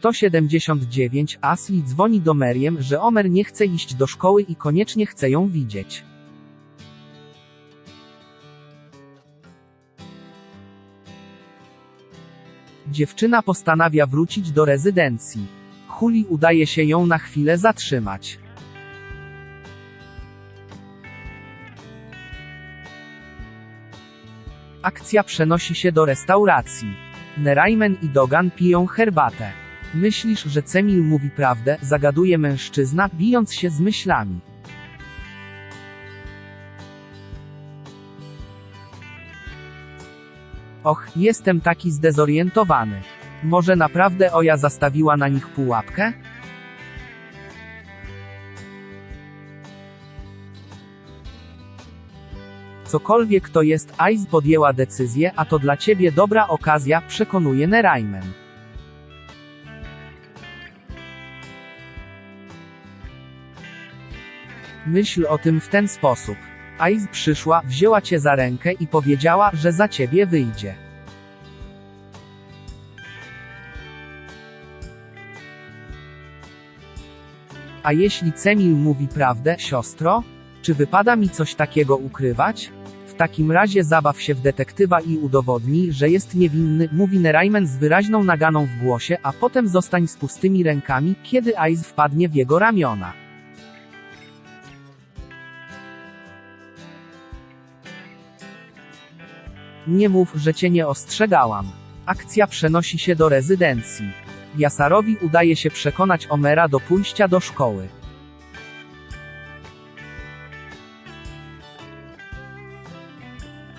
179 Asli dzwoni do Meriem, że Omer nie chce iść do szkoły i koniecznie chce ją widzieć. Dziewczyna postanawia wrócić do rezydencji. Huli udaje się ją na chwilę zatrzymać. Akcja przenosi się do restauracji. Neraimen i Dogan piją herbatę. Myślisz, że Cemil mówi prawdę, zagaduje mężczyzna, bijąc się z myślami. Och, jestem taki zdezorientowany. Może naprawdę Oja zastawiła na nich pułapkę? Cokolwiek to jest, Ice podjęła decyzję, a to dla ciebie dobra okazja, przekonuje Neraimen. Myśl o tym w ten sposób. Ice przyszła, wzięła cię za rękę i powiedziała, że za ciebie wyjdzie. A jeśli Cemil mówi prawdę, siostro? Czy wypada mi coś takiego ukrywać? W takim razie zabaw się w detektywa i udowodnij, że jest niewinny, mówi Neraimen z wyraźną naganą w głosie, a potem zostań z pustymi rękami, kiedy Ice wpadnie w jego ramiona. Nie mów, że cię nie ostrzegałam. Akcja przenosi się do rezydencji. Jasarowi udaje się przekonać Omera do pójścia do szkoły.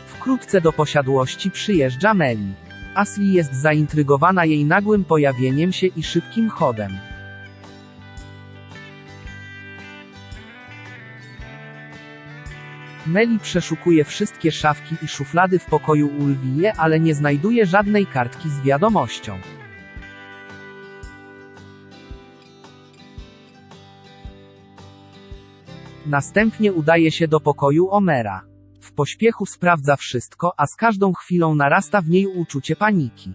Wkrótce do posiadłości przyjeżdża Meli. Asli jest zaintrygowana jej nagłym pojawieniem się i szybkim chodem. Meli przeszukuje wszystkie szafki i szuflady w pokoju Ulwije, ale nie znajduje żadnej kartki z wiadomością. Następnie udaje się do pokoju Omera. W pośpiechu sprawdza wszystko, a z każdą chwilą narasta w niej uczucie paniki.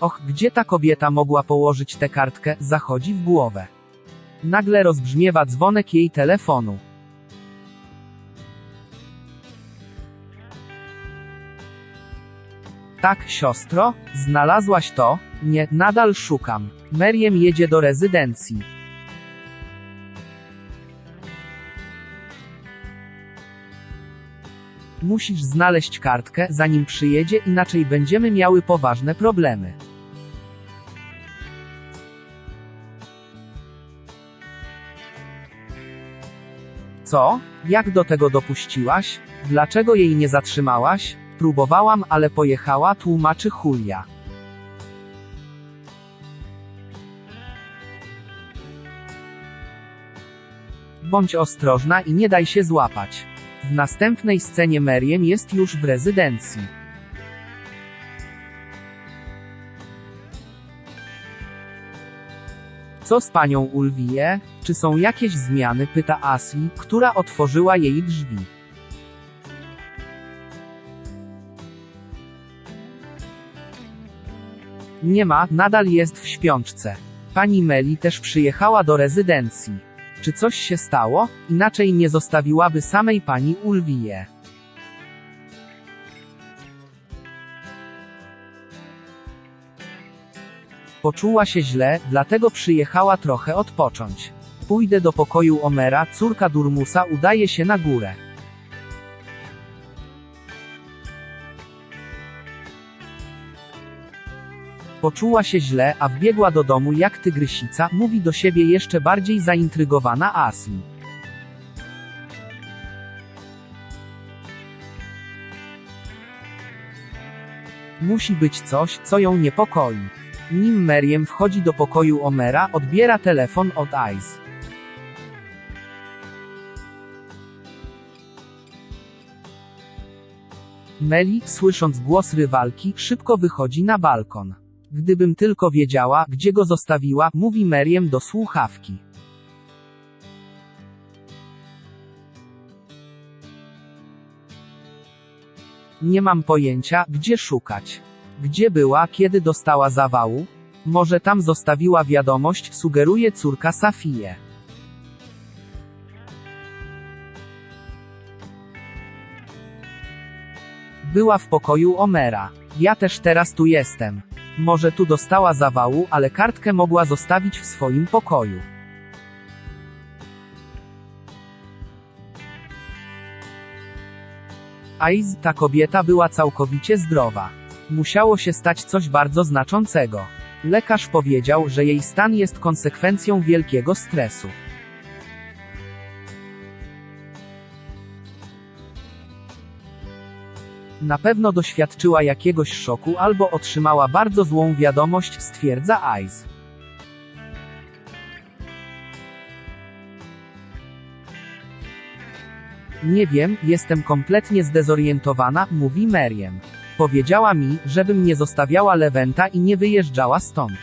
Och, gdzie ta kobieta mogła położyć tę kartkę, zachodzi w głowę. Nagle rozbrzmiewa dzwonek jej telefonu. Tak, siostro? Znalazłaś to? Nie, nadal szukam. Meriem jedzie do rezydencji. Musisz znaleźć kartkę, zanim przyjedzie, inaczej będziemy miały poważne problemy. Co? Jak do tego dopuściłaś? Dlaczego jej nie zatrzymałaś? Próbowałam, ale pojechała, tłumaczy Julia. Bądź ostrożna i nie daj się złapać. W następnej scenie Meriem jest już w rezydencji. Co z panią Ulwije? Czy są jakieś zmiany? pyta Asli, która otworzyła jej drzwi. Nie ma, nadal jest w śpiączce. Pani Meli też przyjechała do rezydencji. Czy coś się stało? Inaczej nie zostawiłaby samej pani Ulwije. Poczuła się źle, dlatego przyjechała trochę odpocząć. Pójdę do pokoju Omera, córka Durmusa udaje się na górę. Poczuła się źle, a wbiegła do domu jak tygrysica, mówi do siebie jeszcze bardziej zaintrygowana Asli. Musi być coś, co ją niepokoi. Nim Meriem wchodzi do pokoju Omera, odbiera telefon od Ice. Meli, słysząc głos rywalki, szybko wychodzi na balkon. Gdybym tylko wiedziała, gdzie go zostawiła, mówi Meriem do słuchawki. Nie mam pojęcia, gdzie szukać. Gdzie była, kiedy dostała zawału? Może tam zostawiła wiadomość, sugeruje córka Safie. Była w pokoju Omera. Ja też teraz tu jestem. Może tu dostała zawału, ale kartkę mogła zostawić w swoim pokoju. Aiz, ta kobieta była całkowicie zdrowa. Musiało się stać coś bardzo znaczącego. Lekarz powiedział, że jej stan jest konsekwencją wielkiego stresu. Na pewno doświadczyła jakiegoś szoku albo otrzymała bardzo złą wiadomość, stwierdza Aiz. Nie wiem, jestem kompletnie zdezorientowana, mówi Meriem. Powiedziała mi, żebym nie zostawiała Lewenta i nie wyjeżdżała stąd.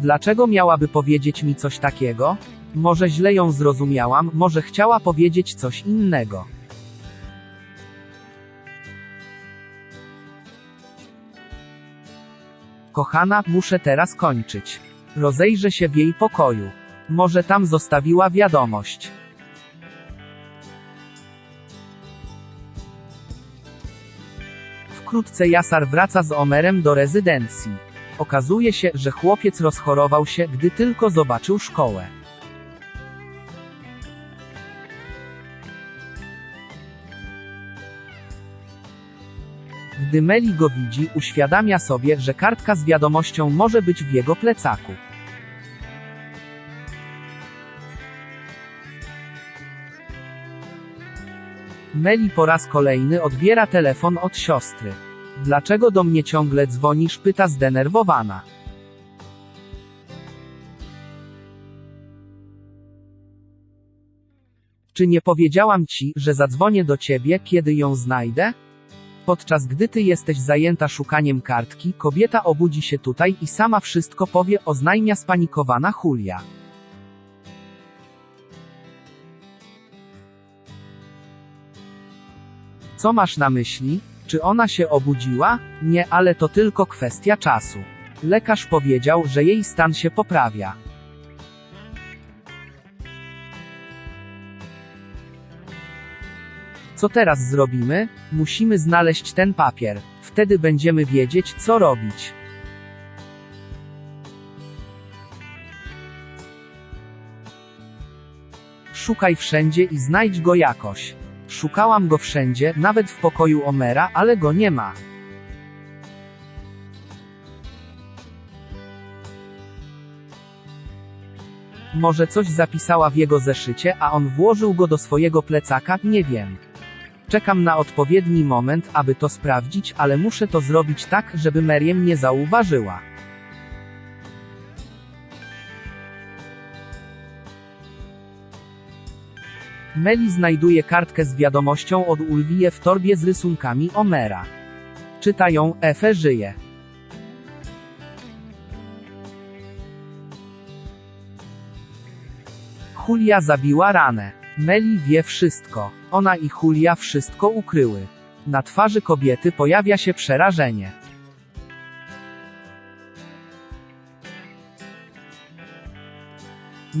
Dlaczego miałaby powiedzieć mi coś takiego? Może źle ją zrozumiałam, może chciała powiedzieć coś innego. Kochana, muszę teraz kończyć. Rozejrzę się w jej pokoju. Może tam zostawiła wiadomość. Wkrótce Jasar wraca z Omerem do rezydencji. Okazuje się, że chłopiec rozchorował się, gdy tylko zobaczył szkołę. Gdy Meli go widzi, uświadamia sobie, że kartka z wiadomością może być w jego plecaku. Meli po raz kolejny odbiera telefon od siostry. Dlaczego do mnie ciągle dzwonisz? pyta zdenerwowana. Czy nie powiedziałam ci, że zadzwonię do ciebie, kiedy ją znajdę? Podczas gdy ty jesteś zajęta szukaniem kartki, kobieta obudzi się tutaj i sama wszystko powie, oznajmia spanikowana Julia. Co masz na myśli? Czy ona się obudziła? Nie, ale to tylko kwestia czasu. Lekarz powiedział, że jej stan się poprawia. Co teraz zrobimy? Musimy znaleźć ten papier. Wtedy będziemy wiedzieć, co robić. Szukaj wszędzie i znajdź go jakoś. Szukałam go wszędzie, nawet w pokoju Omera, ale go nie ma. Może coś zapisała w jego zeszycie, a on włożył go do swojego plecaka, nie wiem. Czekam na odpowiedni moment, aby to sprawdzić, ale muszę to zrobić tak, żeby Meriem nie zauważyła. Meli znajduje kartkę z wiadomością od Ulwije w torbie z rysunkami Omera. Czytają, Efe żyje. Julia zabiła ranę. Meli wie wszystko. Ona i Julia wszystko ukryły. Na twarzy kobiety pojawia się przerażenie.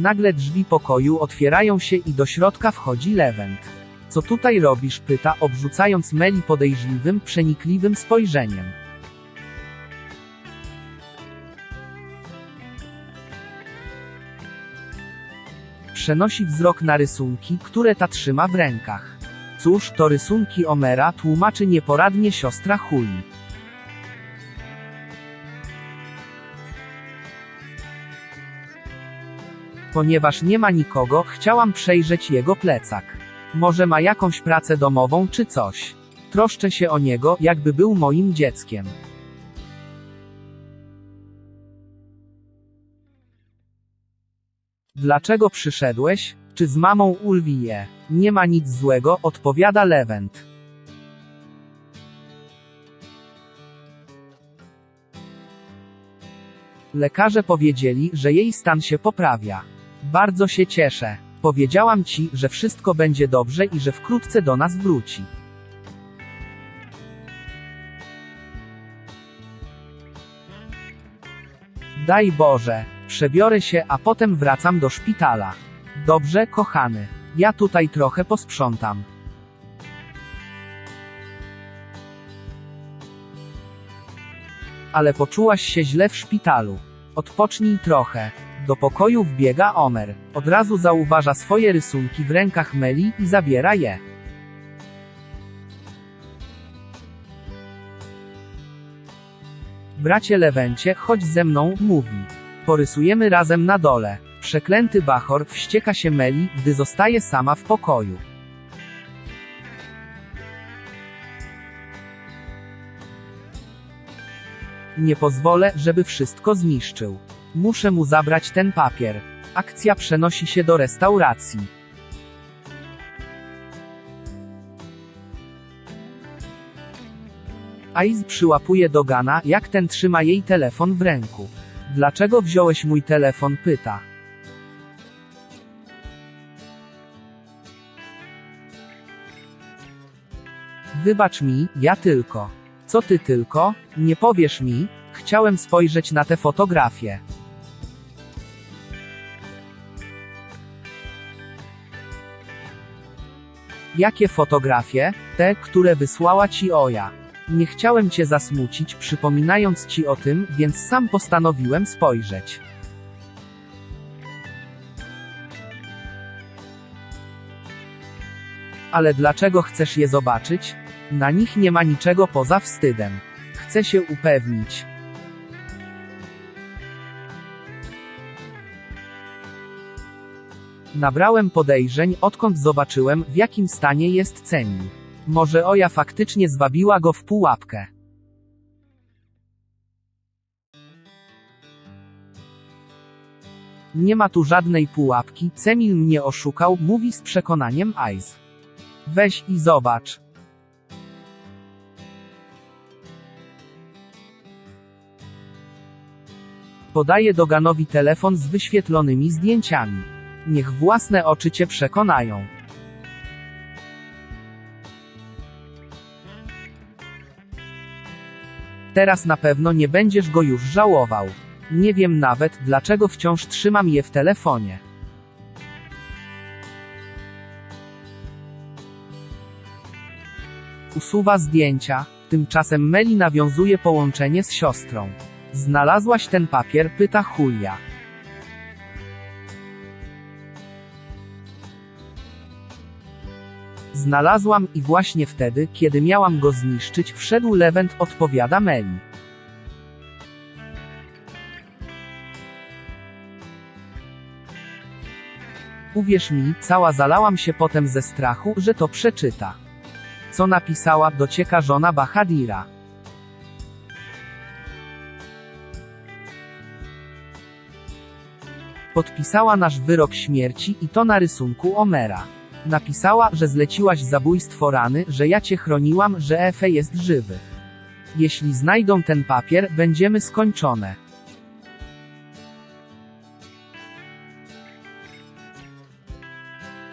Nagle drzwi pokoju otwierają się i do środka wchodzi Lewent. Co tutaj robisz? pyta, obrzucając Meli podejrzliwym, przenikliwym spojrzeniem. Przenosi wzrok na rysunki, które ta trzyma w rękach. Cóż, to rysunki Omera, tłumaczy nieporadnie siostra Huli. Ponieważ nie ma nikogo, chciałam przejrzeć jego plecak. Może ma jakąś pracę domową czy coś. Troszczę się o niego, jakby był moim dzieckiem. Dlaczego przyszedłeś? Czy z mamą Ulwije? Nie ma nic złego, odpowiada Lewent. Lekarze powiedzieli, że jej stan się poprawia. Bardzo się cieszę. Powiedziałam ci, że wszystko będzie dobrze i że wkrótce do nas wróci. Daj Boże, przebiorę się, a potem wracam do szpitala. Dobrze, kochany. Ja tutaj trochę posprzątam. Ale poczułaś się źle w szpitalu. Odpocznij trochę. Do pokoju wbiega Omer. Od razu zauważa swoje rysunki w rękach Meli i zabiera je. Bracie Lewencie, chodź ze mną, mówi. Porysujemy razem na dole. Przeklęty Bachor wścieka się Meli, gdy zostaje sama w pokoju. Nie pozwolę, żeby wszystko zniszczył. Muszę mu zabrać ten papier. Akcja przenosi się do restauracji. Ice przyłapuje Dogana, jak ten trzyma jej telefon w ręku. Dlaczego wziąłeś mój telefon? pyta. Wybacz mi, ja tylko. Co ty tylko? Nie powiesz mi? Chciałem spojrzeć na te fotografie. Jakie fotografie? Te, które wysłała ci Oja. Nie chciałem cię zasmucić, przypominając ci o tym, więc sam postanowiłem spojrzeć. Ale dlaczego chcesz je zobaczyć? Na nich nie ma niczego poza wstydem. Chcę się upewnić. Nabrałem podejrzeń, odkąd zobaczyłem, w jakim stanie jest Cemil. Może Oja faktycznie zwabiła go w pułapkę. Nie ma tu żadnej pułapki, Cemil mnie oszukał, mówi z przekonaniem Ice. Weź i zobacz. Podaje Doganowi telefon z wyświetlonymi zdjęciami. Niech własne oczy cię przekonają. Teraz na pewno nie będziesz go już żałował. Nie wiem nawet, dlaczego wciąż trzymam je w telefonie. Usuwa zdjęcia, tymczasem Meli nawiązuje połączenie z siostrą. Znalazłaś ten papier? pyta Julia. Znalazłam i właśnie wtedy, kiedy miałam go zniszczyć, wszedł Lewent, odpowiada Meli. Uwierz mi, cała zalałam się potem ze strachu, że to przeczyta. Co napisała, docieka żona Bahadira. Podpisała nasz wyrok śmierci i to na rysunku Omera. Napisała, że zleciłaś zabójstwo rany, że ja cię chroniłam, że Efe jest żywy. Jeśli znajdą ten papier, będziemy skończone.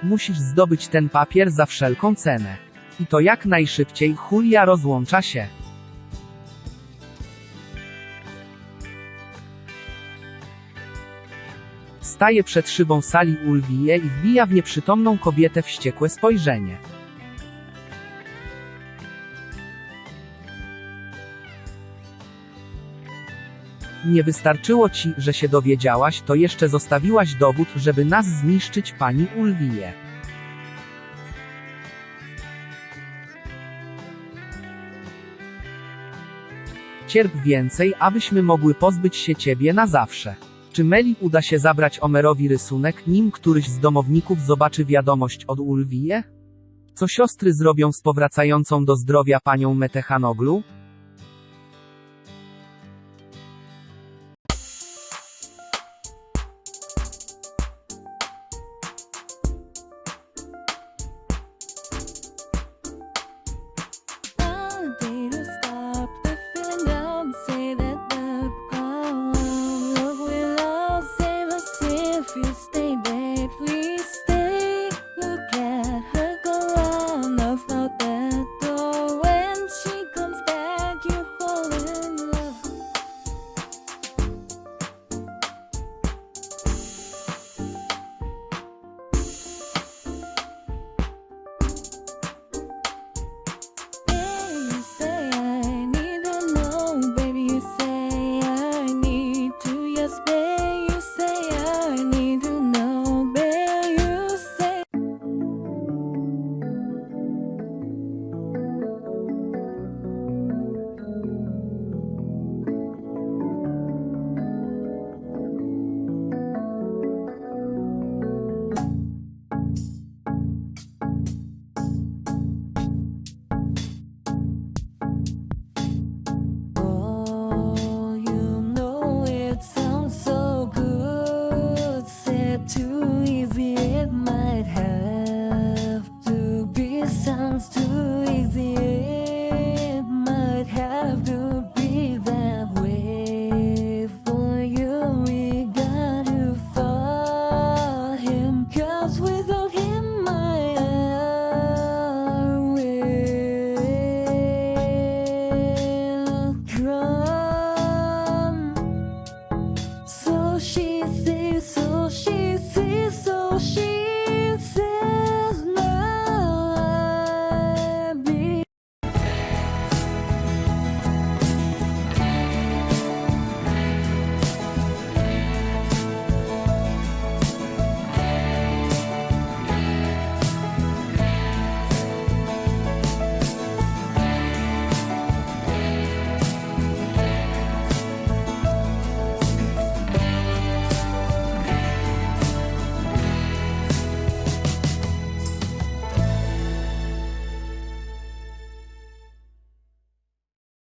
Musisz zdobyć ten papier za wszelką cenę. I to jak najszybciej, Julia rozłącza się. Staje przed szybą sali Ulwije i wbija w nieprzytomną kobietę wściekłe spojrzenie. Nie wystarczyło ci, że się dowiedziałaś, to jeszcze zostawiłaś dowód, żeby nas zniszczyć pani Ulwije. Cierp więcej, abyśmy mogły pozbyć się ciebie na zawsze. Czy Meli uda się zabrać Omerowi rysunek, nim któryś z domowników zobaczy wiadomość od Ulwije? Co siostry zrobią z powracającą do zdrowia panią Metechanoglu?